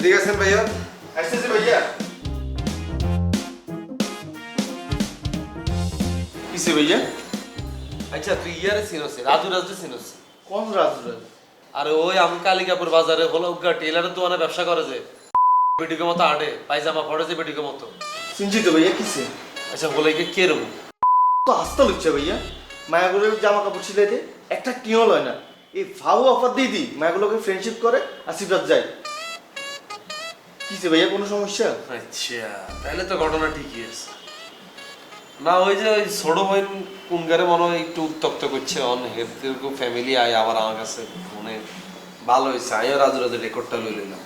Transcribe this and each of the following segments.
এদিকে আছেন ভাইয়া আসতেছি ভাইয়া কিসে ভাইয়া আচ্ছা তুই ইয়ারে চিনস রাজু রাজু চিনস কোন রাজু রাজু আরে ওই আমি কালিকাপুর বাজারে হলো উগা টেলারের দোকানে ব্যবসা করে যে। বেটিকে মতো আটে পায়জামা পড়ে যে বেটিকে মতো চিনছি তো ভাইয়া কিসে আচ্ছা বলে কি কে তো আসতে লুচ্ছে ভাইয়া মায়াগুলোর জামা কাপড় ছিলে দে একটা টিও লয় না এই ফাউ অফার দিয়ে দিই মায়াগুলোকে ফ্রেন্ডশিপ করে আর সিফরাত যায় কিসে ভাইয়া কোনো সমস্যা? আচ্ছা তাহলে তো ঘটনা ঠিকই আছে। না ওই যে ওই ছোট বোন কুনগারে মনে হয় একটু উত্তক্ত করছে অন হেরতের ফ্যামিলি আয় আবার আমার কাছে মানে ভালো হয়েছে আমিও রাজু রাজু রেকর্ডটা লই লইলাম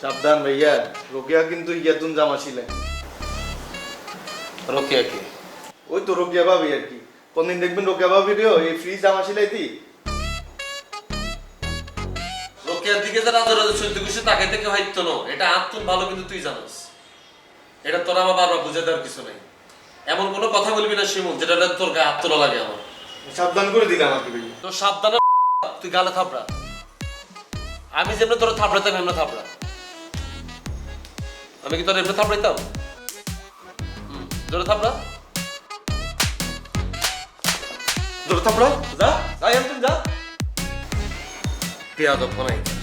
সাবধান ভাইয়া রোকিয়া কিন্তু ইয়াতুন জামা ছিলে রোকেয়া কে? ওই তো রোকিয়া ভাবি আর কি। কোনদিন দেখবেন রোকিয়া ভাবি রেও এই ফ্রি জামা সিলাই দিকে যে রাজু রাজু চলতে খুশি তাকাইতে কেউ হাইতো না এটা আত্মন ভালো কিন্তু তুই জানিস। এটা তোর আমার বারবার বুঝে দেওয়ার কিছু নেই। এমন কোনো কথা বলবি না শিমুল যেটা তোর গায়ে লাগে আমার। সাবধান করে দিলাম আর কি তো সাবধানে তুই গালে থাপড়া। আমি যেমনি তোর থাপড়াতাম এমনি থাপড়া। আমি কি তোর এমনি থাপড়াইতাম? জোরে থাপড়া। জোরে থাপড়া? যা যাই আমি যা। വൃത്തിയാകപ്പുറം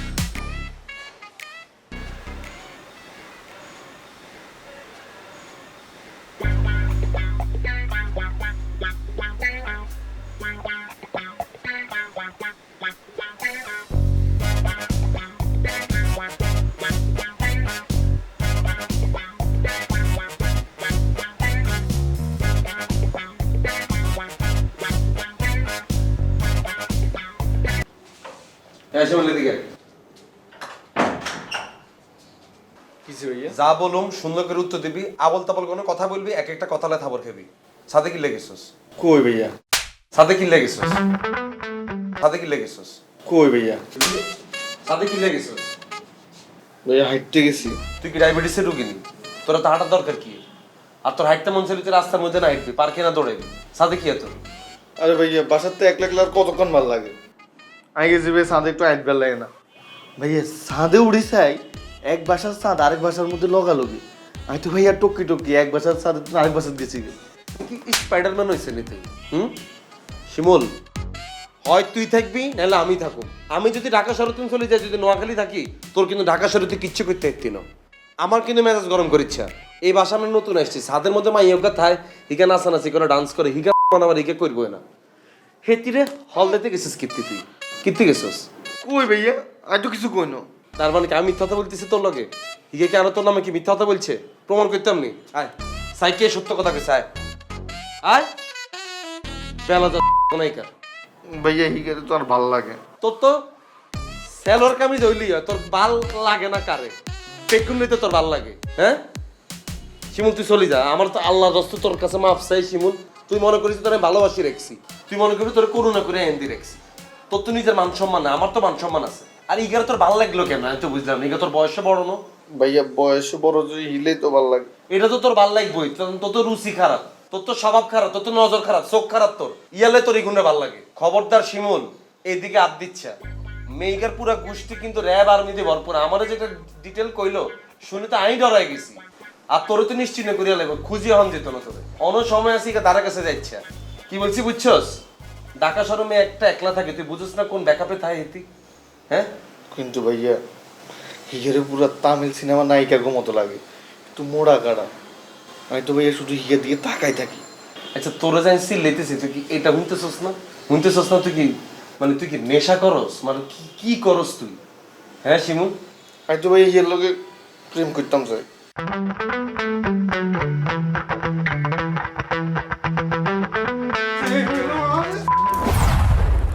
যা বলুম সুন্দর করে উত্তর দিবি আবল তাবল কোনো কথা বলবি এক একটা কথা লে থাবর খেবি। সাথে কি লেগেছিস? কই ভাইয়া? সাথে কি লেগেছিস? সাথে কি লেগেছিস? কই ভাইয়া? সাথে কি লেগেছিস? ভাইয়া হাইটতে গেছি। তুই কি ডায়াবেটিসের রুগী নি? তোর তো হাঁটার দরকার কি? আর তোর হাইটতে মন চাইলে তুই রাস্তার মধ্যে না হাঁটবি পার্কে না দৌড়াবি। সাথে কি তোর আরে ভাইয়া বাসার তো এক লাখ লাখ কতক্ষণ ভালো লাগে? আমি গেছি ভাই সাঁদে একটু আইট লাগে না। ভাইয়া সাঁদে উড়িষ্যায় এক বাসার সাঁদ আরেক বাসার মধ্যে লগালগি। আমি তো ভাইয়া টকি টকি এক বাসার সাঁদে তো আরেক বাসার গেছি। স্পাইডারম্যান হয়েছে নি তুই? হুম? শিমুল হয় তুই থাকবি নাহলে আমি থাকুম আমি যদি ঢাকা শহরে তুমি চলে যাই যদি নোয়াখালী থাকি তোর কিন্তু ঢাকা শহরে কিচ্ছু করতে পারতি না। আমার কিন্তু মেজাজ গরম করিচ্ছা এই বাসা আমি নতুন আসছি ছাদের মধ্যে মা ইয়োগা থায় হিকা নাচানাচি করে ডান্স করে হিকা আমার হিকা করব না। হেতিরে হল দিতে গেছিস কীর্তি তুই। কীর্তি গেছিস? কই ভাইয়া? তো কিছু কই না। তার মানে কি আমি মিথ্যা কথা বলতেছি তোর লগে? হিগে আরও তোর নামে কি মিথ্যা কথা বলছে? প্রমাণ করতাম নি আয়। সাইকে সত্য কথা কইছে আয়। আয়। বেলা তো নাইকা ভাইয়া তো আর ভালো লাগে। তোর তো সেলর কামিজ হইলি হয় তোর বাল লাগে না কারে? বেগুন নিতে তোর ভালো লাগে হ্যাঁ? শিমুল তুই চলি যা। আমার তো আল্লাহ দস্ত তোর কাছে মাফ চাই শিমুল। তুই মনে করিস তোর ভালোবাসি রেখছি। তুই মনে করিস তোর করুণা করে এন্দি রেখছি। তোর তো নিজের মান সম্মান না আমার তো মান সম্মান আছে। আর ইগারে তোর ভালো লাগল কেন? আমি তো বুঝলাম ইগা তোর বয়সে বড় না? ভাইয়া বয়সে বড় যদি হিলেই তো ভালো লাগে। এটা তো তোর ভালো লাগবই তোর- তো রুচি খারাপ তোর তো স্বভাব খারাপ তোর তো নজর খারাপ চোখ খারাপ তোর। ইয়ালে তোর এই গুণে ভালো লাগে। খবরদার শিমুল এইদিকে আপ দিচ্ছে। মেয়েকার পুরা গোষ্ঠী কিন্তু র্যাব আর্মিতে ভরপুর। আমার যেটা ডিটেল কইলো শুনে তো আমি ডরাই গেছি। আর তোর তো নিশ্চিন্ত করিয়া লাগবে খুঁজি হন যেত না তোরে। অন্য সময় আসি তারা কাছে যাচ্ছে কি বলছি বুঝছস? ঢাকা শহরে একটা একলা থাকে তুই বুঝছ না কোন ব্যাকআপে থাকে হেতি হ্যাঁ? কিন্তু ভাইয়া হিগারে পুরো তামিল সিনেমা নায়িকার মতো লাগে একটু মোড়া কাড়া। আমি তো ভাইয়া শুধু হিগার দিকে তাকাই থাকি। আচ্ছা তোরা জানি সিলেতেছি তুই কি এটা শুনতেছস না? শুনতেছস না তুই কি মানে তুই কি নেশা করস? মানে কি কি করস তুই? হ্যাঁ শিমু? আমি তো ভাইয়া হিয়ার লগে প্রেম করতাম চাই